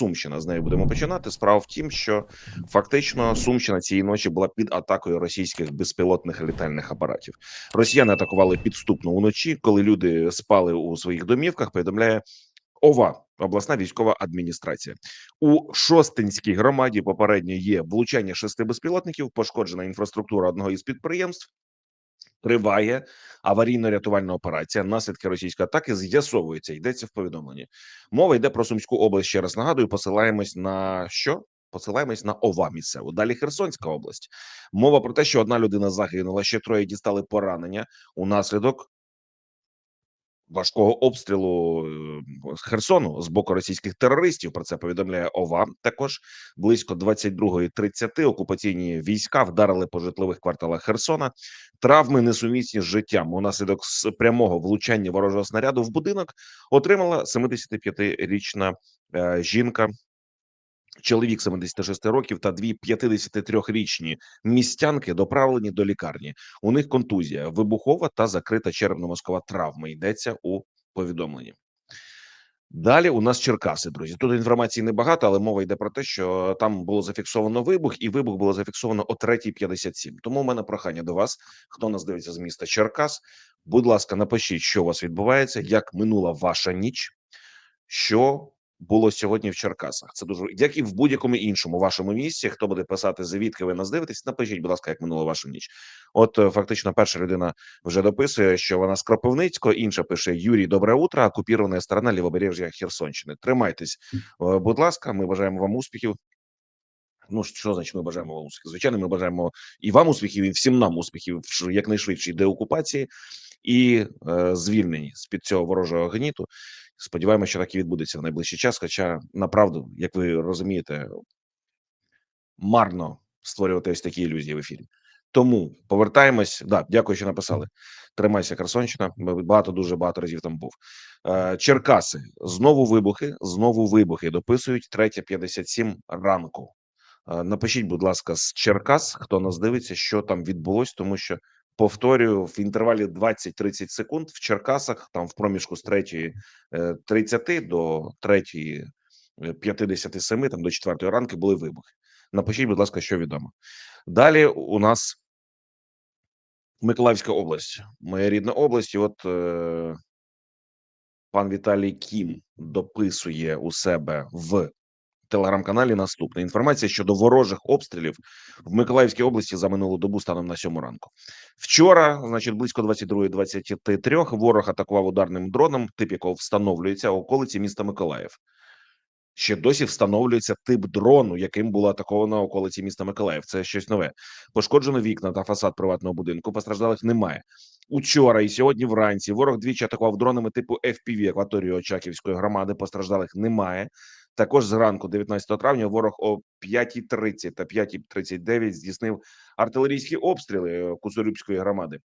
Сумщина з нею будемо починати. Справа в тім, що фактично Сумщина цієї ночі була під атакою російських безпілотних літальних апаратів. Росіяни атакували підступно уночі, коли люди спали у своїх домівках. Повідомляє ОВА, обласна військова адміністрація у Шостинській громаді. Попередньо є влучання шести безпілотників, пошкоджена інфраструктура одного із підприємств. Триває аварійно-рятувальна операція. Наслідки російської атаки з'ясовуються. Йдеться в повідомленні. Мова йде про Сумську область. Ще раз нагадую, посилаємось на що? Посилаємось на ОВА місцеву. Далі Херсонська область. Мова про те, що одна людина загинула, ще троє дістали поранення унаслідок важкого обстрілу е, з Херсону з боку російських терористів. Про це повідомляє ОВА. Також близько 22.30 окупаційні війська вдарили по житлових кварталах Херсона. Травми несумісні з життям. Унаслідок прямого влучання ворожого снаряду в будинок отримала 75-річна е, жінка. Чоловік 76 років та дві 53-річні містянки доправлені до лікарні. У них контузія, вибухова та закрита черепно-мозкова травма. Йдеться у повідомленні. Далі у нас Черкаси, друзі. Тут інформації небагато, але мова йде про те, що там було зафіксовано вибух, і вибух було зафіксовано о 3.57. Тому у мене прохання до вас, хто нас дивиться з міста Черкас. Будь ласка, напишіть, що у вас відбувається, як минула ваша ніч, що було сьогодні в Черкасах. Це дуже як і в будь-якому іншому вашому місці. Хто буде писати звідки ви нас дивитесь? Напишіть, будь ласка, як минула вашу ніч. От е, фактично, перша людина вже дописує, що вона з Кропивницького, інша пише Юрій, добре утро. Окупірована сторона лівобережжя Херсонщини. Тримайтесь, Е, будь ласка. Ми бажаємо вам успіхів. Ну що значить, ми бажаємо вам успіхів? Звичайно, ми бажаємо і вам успіхів, і всім нам успіхів якнайшвидшій деокупації і е, звільненні з під цього ворожого гніту. Сподіваємося, що так і відбудеться в найближчий час. Хоча направду, як ви розумієте, марно створювати ось такі ілюзії в ефірі. Тому повертаємось. Да, дякую, що написали. Тримайся, Херсонщина. Багато дуже багато разів там був. Е, Черкаси знову вибухи, знову вибухи. Дописують 3.57 ранку. Е, Напишіть, будь ласка, з Черкас, хто нас дивиться, що там відбулось, тому що повторюю в інтервалі 20-30 секунд в Черкасах, там в проміжку з 3.30 до 3.57, там до 4 ранки були вибухи. Напишіть, будь ласка, що відомо. Далі у нас Миколаївська область, моя рідна область. І от е, пан Віталій Кім дописує у себе в телеграм-каналі наступна інформація щодо ворожих обстрілів в Миколаївській області за минулу добу станом на сьому ранку. Вчора, значить, близько 22.23 ворог атакував ударним дроном, тип якого встановлюється околиці міста Миколаїв. Ще досі встановлюється тип дрону, яким було атаковано околиці міста Миколаїв. Це щось нове. Пошкоджено вікна та фасад приватного будинку. Постраждалих немає. Учора і сьогодні вранці ворог двічі атакував дронами типу FPV акваторію Очаківської громади. Постраждалих немає. Також зранку, 19 травня, ворог о 5.30 та 5.39 здійснив артилерійські обстріли е, Куцурюбської громади.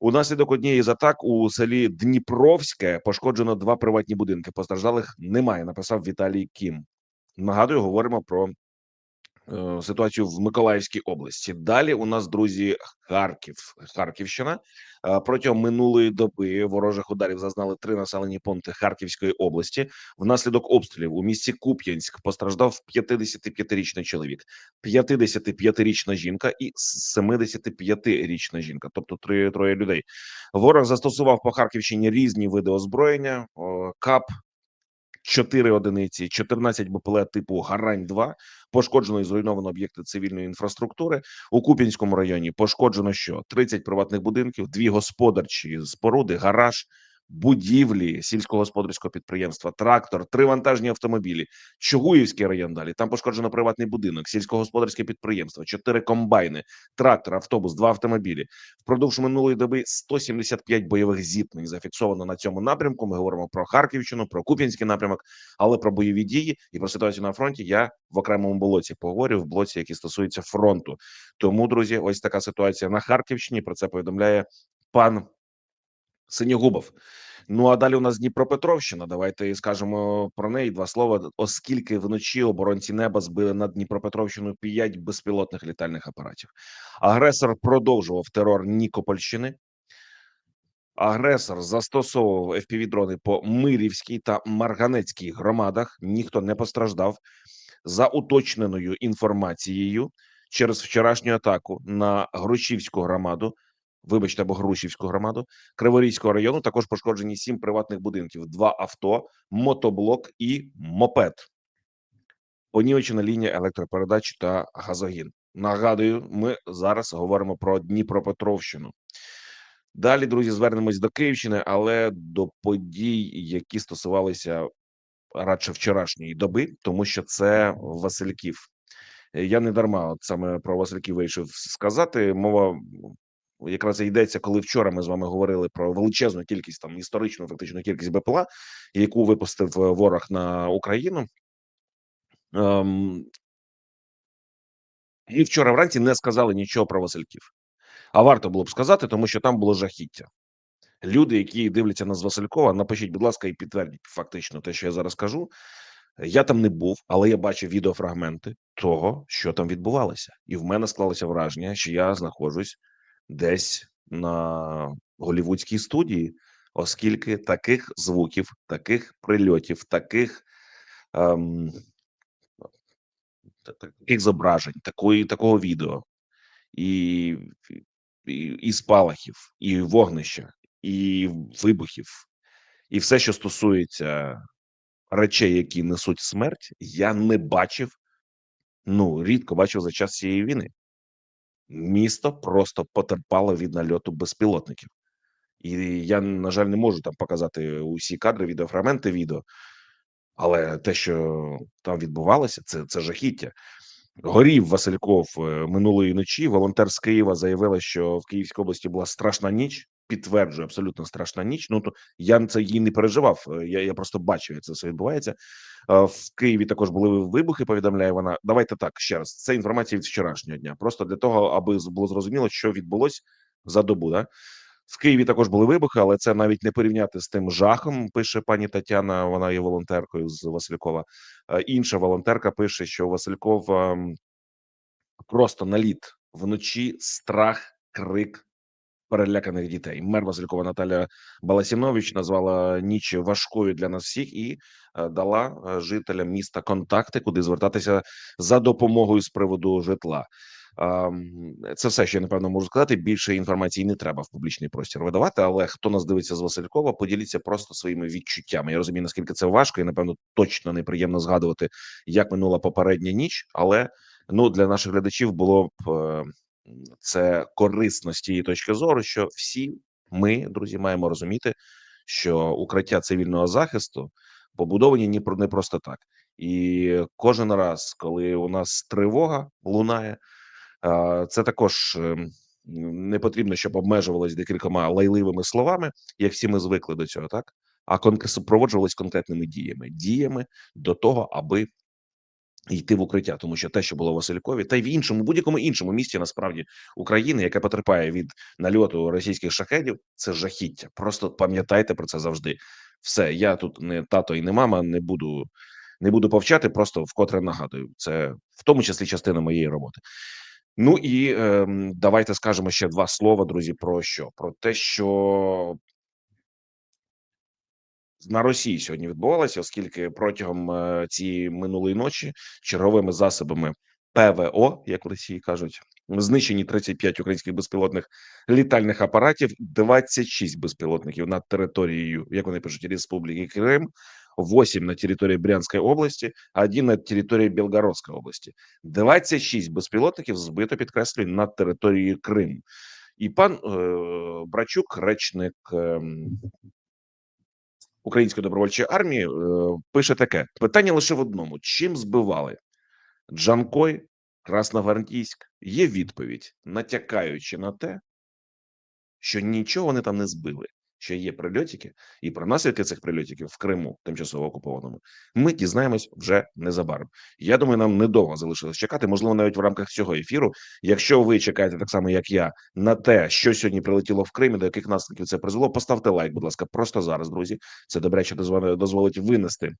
Унаслідок однієї з атак у селі Дніпровське пошкоджено два приватні будинки. Постраждалих немає. Написав Віталій Кім. Нагадую, говоримо про ситуацію в Миколаївській області. Далі у нас друзі Харків, Харківщина. Е, Протягом минулої доби ворожих ударів зазнали три населені пункти Харківської області. Внаслідок обстрілів у місті Куп'янськ постраждав 55-річний чоловік, 55-річна жінка і 75-річна жінка, тобто три троє людей. Ворог застосував по Харківщині різні види озброєння: КАП. 4 одиниці, 14 БПЛА типу Гарань 2 пошкоджено і зруйновано об'єкти цивільної інфраструктури у Купінському районі. Пошкоджено що 30 приватних будинків, дві господарчі споруди, гараж, будівлі сільськогосподарського підприємства, трактор, три вантажні автомобілі. Чугуївський район. Далі там пошкоджено приватний будинок, сільськогосподарське підприємство, чотири комбайни, трактор, автобус, два автомобілі. Впродовж минулої доби 175 бойових зіткнень зафіксовано на цьому напрямку. Ми говоримо про Харківщину, про Куп'янський напрямок, але про бойові дії і про ситуацію на фронті я в окремому блоці поговорю в блоці, який стосується фронту. Тому, друзі, ось така ситуація на Харківщині. Про це повідомляє пан Синьогубов. Ну а далі у нас Дніпропетровщина. Давайте скажемо про неї два слова. Оскільки вночі оборонці неба збили над Дніпропетровщиною п'ять безпілотних літальних апаратів. Агресор продовжував терор Нікопольщини. Агресор застосовував FPV-дрони по Мирівській та Марганецькій громадах. Ніхто не постраждав. За уточненою інформацією, через вчорашню атаку на Грушівську громаду, вибачте, або Грушівську громаду Криворізького району, також пошкоджені сім приватних будинків, два авто, мотоблок і мопед. Понівечена лінія електропередач та газогін. Нагадую, ми зараз говоримо про Дніпропетровщину. Далі, друзі, звернемось до Київщини, але до подій, які стосувалися радше вчорашньої доби, тому що це Васильків. Я не дарма от саме про Васильків вирішив сказати. Мова якраз і йдеться, коли вчора ми з вами говорили про величезну кількість там історичну, фактично кількість БПЛА, яку випустив е, ворог на Україну. Ем, Ми вчора вранці не сказали нічого про Васильків. А варто було б сказати, тому що там було жахіття. Люди, які дивляться нас з Василькова, напишіть, будь ласка, і підтвердіть фактично те, що я зараз кажу. Я там не був, але я бачив відеофрагменти того, що там відбувалося, і в мене склалося враження, що я знаходжусь десь на голівудській студії, оскільки таких звуків, таких прильотів, таких ем, та- та- таких зображень, такої такого відео, і, і, і спалахів, і вогнища, і вибухів, і все, що стосується речей, які несуть смерть, я не бачив. Ну, рідко бачив за час цієї війни. Місто просто потерпало від нальоту безпілотників. І я, на жаль, не можу там показати усі кадри, відеофрагменти відео, але те, що там відбувалося, це, це жахіття. Горів Васильков е, минулої ночі. Волонтер з Києва заявила, що в Київській області була страшна ніч. Підтверджую, абсолютно страшна ніч. Ну то я це її не переживав. е, Я, я просто бачив, як це все відбувається. Е, В Києві також були вибухи. Повідомляє вона. Давайте так ще раз. Це інформація від вчорашнього дня. Просто для того, аби було зрозуміло, що відбулось за добу. Да? В Києві також були вибухи, але це навіть не порівняти з тим жахом. Пише пані Тетяна. Вона є волонтеркою з Василькова. Е, Інша волонтерка пише, що Васильков ем, просто наліт вночі, страх, крик переляканих дітей. Мер Василькова Наталя Баласінович назвала ніч важкою для нас всіх і е, дала е, жителям міста контакти, куди звертатися за допомогою з приводу житла. Це все, що я напевно можу сказати. Більше інформації не треба в публічний простір видавати. Але хто нас дивиться з Василькова, поділіться просто своїми відчуттями. Я розумію, наскільки це важко, і напевно точно неприємно згадувати, як минула попередня ніч. Але ну для наших глядачів було б е, це корисно з тієї точки зору, що всі ми, друзі, маємо розуміти, що укриття цивільного захисту побудовані ні про не просто так. І кожен раз, коли у нас тривога лунає, це також ем, не потрібно, щоб обмежувалось декількома лайливими словами, як всі ми звикли до цього, так а супроводжувалось конкретними діями, діями до того, аби йти в укриття, тому що те, що було в Василькові, та й в іншому будь-якому іншому місті насправді України, яке потерпає від нальоту російських шахедів, це жахіття. Просто пам'ятайте про це завжди. Все, я тут не тато і не мама, не буду не буду повчати, просто вкотре нагадую. Це в тому числі частина моєї роботи. Ну і ем, давайте скажемо ще два слова, друзі. Про що? Про те, що на Росії сьогодні відбувалося, оскільки протягом е, цієї минулої ночі черговими засобами ПВО, як в Росії кажуть, знищені 35 українських безпілотних літальних апаратів, 26 безпілотників над територією, як вони пишуть, Республіки Крим, 8 на території Брянської області, 1 на території Білгородської області. 26 безпілотників збито, підкреслюю, над територією Криму. І пан е, Брачук, речник ем, Української добровольчої армії, е, пише таке: питання лише в одному: чим збивали Джанкой, Красногвардійськ? Є відповідь, натякаючи на те, що нічого вони там не збили. Що є прильотики, і про наслідки цих прильотиків в Криму, тимчасово окупованому, ми дізнаємось вже незабаром. Я думаю, нам недовго залишилось чекати. Можливо, навіть в рамках цього ефіру. Якщо ви чекаєте так само, як я, на те, що сьогодні прилетіло в Кримі, до яких наслідків це призвело, поставте лайк, будь ласка, просто зараз, друзі. Це добряче дозволить дозволить винести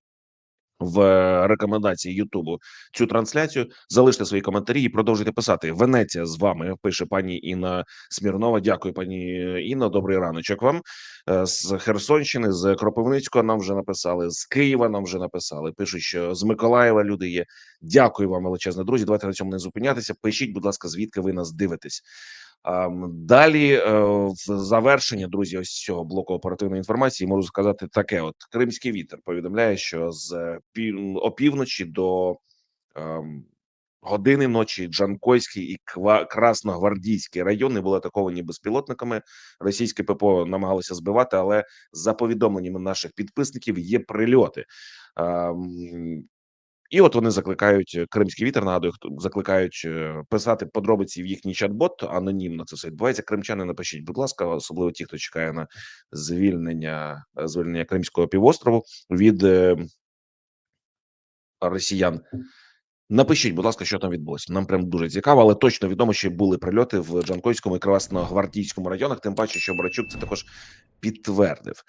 в рекомендації Ютубу цю трансляцію. Залиште свої коментарі і продовжуйте писати. Венеція з вами пише пані Інна Смірнова. Дякую, пані Інно. Добрий раночок вам Е, з Херсонщини, з Кропивницького нам вже написали, з Києва нам вже написали. Пишуть, що з Миколаєва люди є. Дякую вам, величезне друзі. Давайте на цьому не зупинятися. Пишіть, будь ласка, звідки ви нас дивитесь. А, м, Далі е, в завершення, друзі, ось цього блоку оперативної інформації можу сказати таке: от Кримський вітер повідомляє, що з е, пів опівночі до ем, години ночі Джанкойський і Красногвардійський райони були атаковані безпілотниками. Російське ППО намагалося збивати, але за повідомленнями наших підписників є прильоти. І от вони закликають е, кримський вітер. Нагадую, хто закликають е, писати подробиці в їхній чат-бот. Анонімно це все відбувається. Кримчани, напишіть, будь ласка, особливо ті, хто чекає на звільнення е, звільнення Кримського півострову від росіян. Напишіть, будь ласка, що там відбулося. Нам прям дуже цікаво, але точно відомо, що були прильоти в Джанкойському і Красногвардійському районах. Тим паче, що Борачук це також підтвердив.